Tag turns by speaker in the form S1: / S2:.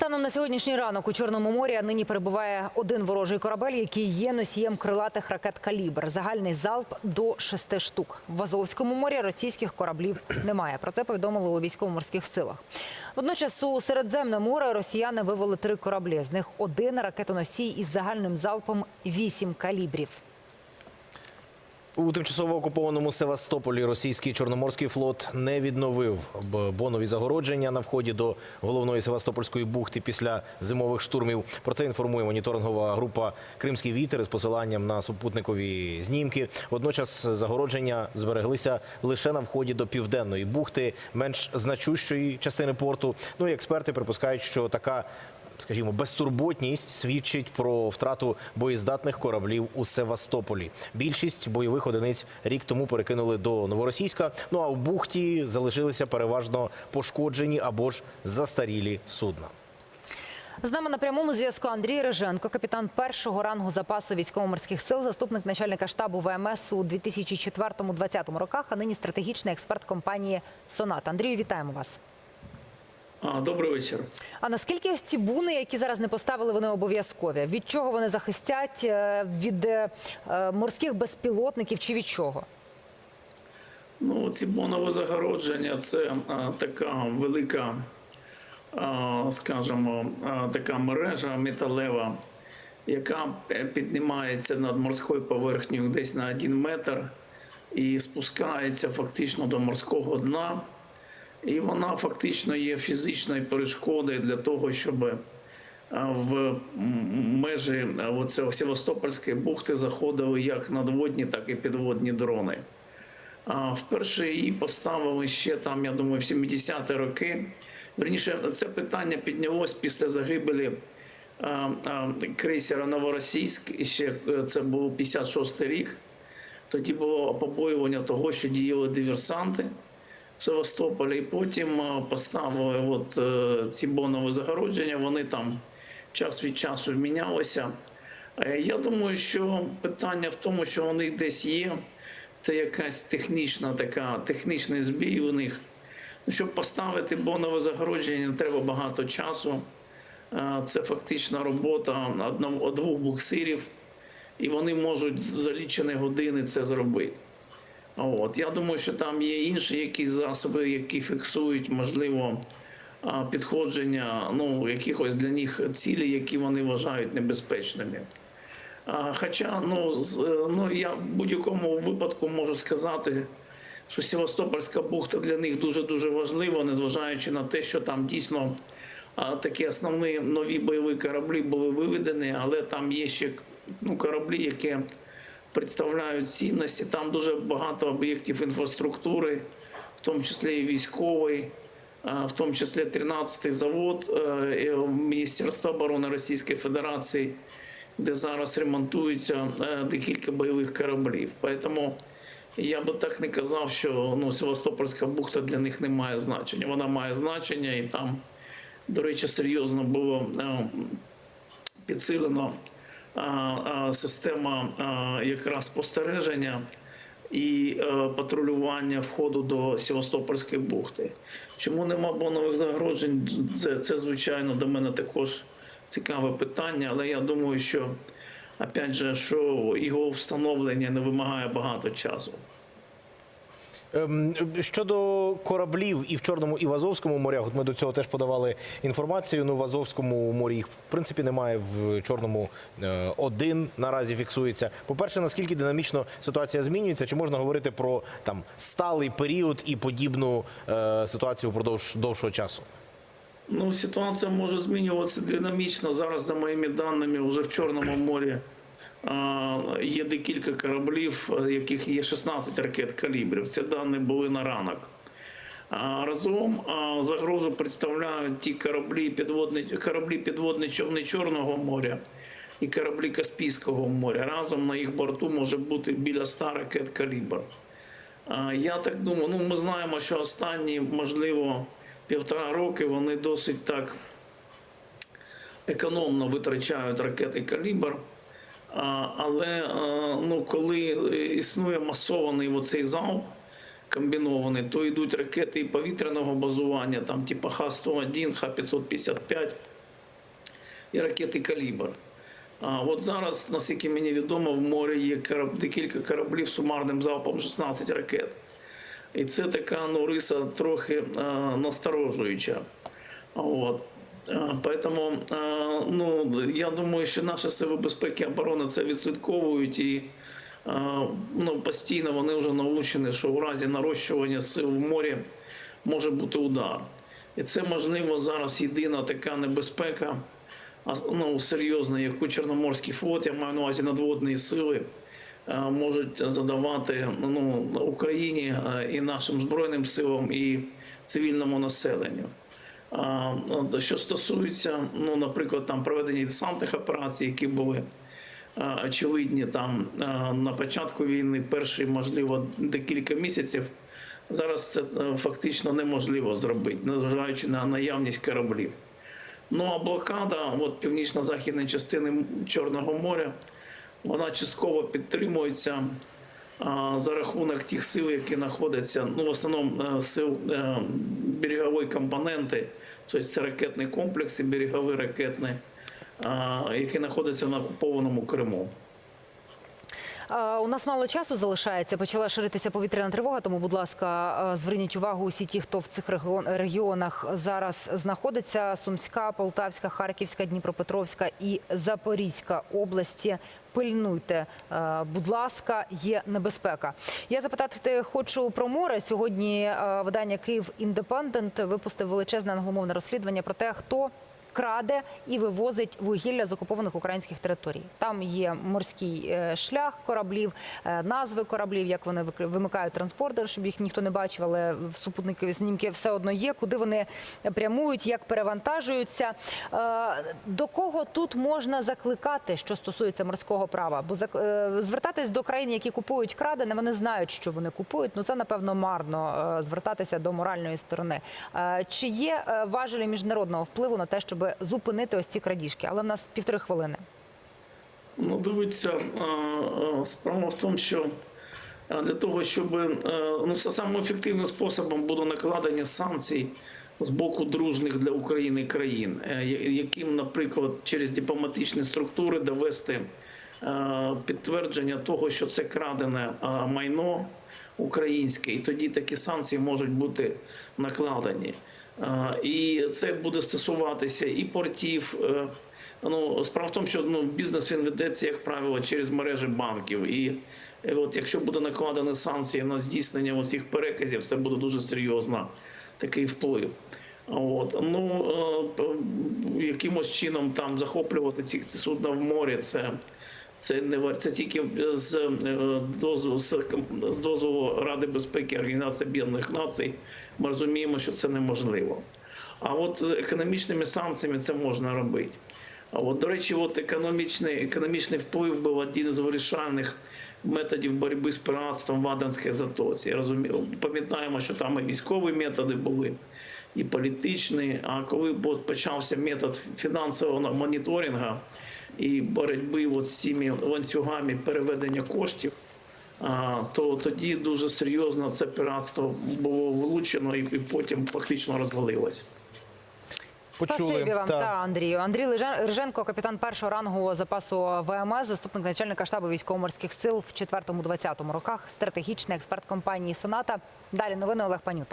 S1: Станом на сьогоднішній ранок у Чорному морі нині перебуває один ворожий корабель, який є носієм крилатих ракет «Калібр». Загальний залп до шести штук. В Азовському морі російських кораблів немає. Про це повідомили у військово-морських силах. Водночас у Середземне море росіяни вивели три кораблі. З них один ракетоносій із загальним залпом вісім калібрів.
S2: У тимчасово окупованому Севастополі російський чорноморський флот не відновив бонові загородження на вході до головної Севастопольської бухти після зимових штурмів. Про це інформує моніторингова група Кримський вітер з посиланням на супутникові знімки. Водночас загородження збереглися лише на вході до південної бухти, менш значущої частини порту. Ну і експерти припускають, що така скажімо, безтурботність свідчить про втрату боєздатних кораблів у Севастополі. Більшість бойових одиниць рік тому перекинули до Новоросійська. Ну а в бухті залишилися переважно пошкоджені або ж застарілі судна.
S1: З нами на прямому зв'язку Андрій Риженко, капітан першого рангу запасу військово-морських сил, заступник начальника штабу ВМС у 2004-2020 роках, а нині стратегічний експерт компанії Сонат. Андрію, вітаємо вас.
S3: Добрий вечір.
S1: А наскільки ось ці буни, які зараз не поставили, вони обов'язкові? Від чого вони захистять? Е, Від е, е, морських безпілотників чи від чого?
S3: Ну, ці бонове загородження це а, така велика, а, скажімо, а, така мережа металева, яка піднімається над морською поверхнею десь на один метр і спускається фактично до морського дна. І вона фактично є фізичною перешкодою для того, щоб в межі а, оцього Севастопольської бухти заходили як надводні, так і підводні дрони. Вперше її поставили ще там, я думаю, в 70-ті роки. Верніше, це питання піднялось після загибелі а, крейсера Новоросійськ. Ще е, це був 56-й рік. Тоді було побоювання того, що діяли диверсанти Севастополі. І потім поставили от, е, ці бонові загородження. Вони там час від часу мінялися. Е, Я думаю, що питання в тому, що вони десь є. Це якась технічна така, технічний збій у них. Ну, Щоб поставити бонове загородження, треба багато часу. Е, Це фактична робота одного двох буксирів, і вони можуть за лічені години це зробити. От. Я думаю, що там є інші якісь засоби, які фіксують, можливо, підходження ну, якихось для них цілей, які вони вважають небезпечними. Хоча ну, е, ну, я в будь-якому випадку можу сказати, що Севастопольська бухта для них дуже-дуже важлива, незважаючи на те, що там дійсно такі основні нові бойові кораблі були виведені, але там є ще ну, кораблі, які представляють цінності. Там дуже багато об'єктів інфраструктури, в тому числі і військовий, в тому числі 13-й завод е, Міністерства оборони Російської Федерації, де зараз ремонтуються е, декілька бойових кораблів. Тому я би так не казав, що ну, Севастопольська бухта для них не має значення. Вона має значення, і там, до речі, серйозно було е, підсилено система якраз спостереження і е, патрулювання входу до Севастопольської бухти. Чому нема бонових загрожень? Це, це звичайно до мене також цікаве питання, але я думаю, що опять же, що його встановлення не вимагає багато часу.
S2: Ем, Щодо кораблів і в Чорному, і в Азовському морях, ми до цього теж подавали інформацію. Ну в Азовському морі їх в принципі немає. В Чорному е, один наразі фіксується. По-перше, наскільки динамічно ситуація змінюється? Чи можна говорити про там сталий період і подібну е, ситуацію впродовж довшого часу?
S3: Ну, ситуація може змінюватися динамічно. Зараз, за моїми даними, вже в Чорному морі є декілька кораблів, в яких є 16 ракет калібрів. Це дані були на ранок. Разом загрозу представляють ті кораблі підводні, кораблі підводні човни Чорного моря і кораблі Каспійського моря. Разом на їх борту може бути біля 100 ракет калібр. Я так думаю, ну ми знаємо, що останні, можливо, півтора роки вони досить так економно витрачають ракети калібр. Але ну, коли е, існує масований оцей залп комбінований, то йдуть ракети і повітряного базування, там типу Х-101, Х-555. і ракети Калібр. А от зараз, наскільки мені відомо, в морі є кораб... декілька кораблів з сумарним залпом 16 ракет. І це така ну, риса трохи а, насторожуюча. От. А, Поэтому ну, я думаю, що наші сили безпеки і оборони це відслідковують і ну, постійно вони вже научені, що в разі нарощування сил в морі може бути удар. І це можливо зараз єдина така небезпека, ну, серйозна, яку Чорноморський флот, я маю на увазі надводні сили, е, можуть задавати ну, Україні е, і нашим збройним силам, і цивільному населенню. От Що стосується, ну, наприклад, там проведення десантних операцій, які були очевидні там на початку війни, перші, можливо, декілька місяців. Зараз це е, фактично неможливо зробити, незважаючи на наявність кораблів. Ну а блокада от північно-західної частини Чорного моря, вона частково підтримується за рахунок тих сил, які знаходяться, ну в основному е, сил е, берегової компоненти, тобто це ракетні комплекси, берегові ракетні, а, які знаходяться на окупованому Криму.
S1: У нас мало часу залишається. Почала ширитися повітряна тривога. Тому, будь ласка, е, зверніть увагу усі ті, хто в цих регіон- регіонах зараз знаходиться: Сумська, Полтавська, Харківська, Дніпропетровська і Запорізька області. Пильнуйте, е, будь ласка, є небезпека. Я запитати хочу про море. Сьогодні е, видання Київ Індепендент випустив величезне англомовне розслідування про те, хто краде і вивозить вугілля з окупованих українських територій. Там є морський е, шлях кораблів, е, назви кораблів, як вони вимикають транспортер, щоб їх ніхто не бачив, але в супутникові знімки все одно є. Куди вони прямують, як перевантажуються. Е, До кого тут можна закликати, що стосується морського права? Бо звертатись до країн, які купують крадене, вони знають, що вони купують. Ну це напевно марно звертатися до моральної сторони. Чи є важелі міжнародного впливу на те, щоб зупинити ось ці крадіжки? Але в нас півтори хвилини.
S3: Ну, дивіться, справа в тому, що для того, щоб е, ну, самим ефективним способом буде накладення санкцій з боку дружних для України країн, е, яким, наприклад, через дипломатичні структури довести е, підтвердження того, що це крадене майно українське, і тоді такі санкції можуть бути накладені. І це буде стосуватися і портів. е, Ну, справа в тому, що ну, бізнес він ведеться, як правило, через мережі банків. І е, от якщо буде накладені санкції на здійснення цих переказів, це буде дуже серйозно такий вплив. От. Ну, е, якимось чином там захоплювати ці судна в морі, це, це, не вар- це тільки з е, дозволу, з, дозволу Ради безпеки Організації Об'єднаних Націй. Ми розуміємо, що це неможливо. А от з економічними санкціями це можна робити. А от, до речі, от економічний, економічний вплив був один з вирішальних методів боротьби з піратством в Аденській затоці. Розумію, пам'ятаємо, що там і військові методи були, і політичні. А коли почався метод фінансового моніторингу і боротьби от з цими ланцюгами переведення коштів, а, то тоді дуже серйозно це піратство було влучено і, потім фактично розвалилося.
S1: Спасибі вам
S2: Та.
S1: та Андрію. Андрій Риженко, капітан першого рангу запасу ВМС, заступник начальника штабу військово-морських сил в 4-20 роках, стратегічний експерт компанії Соната. Далі новини Олег Панют.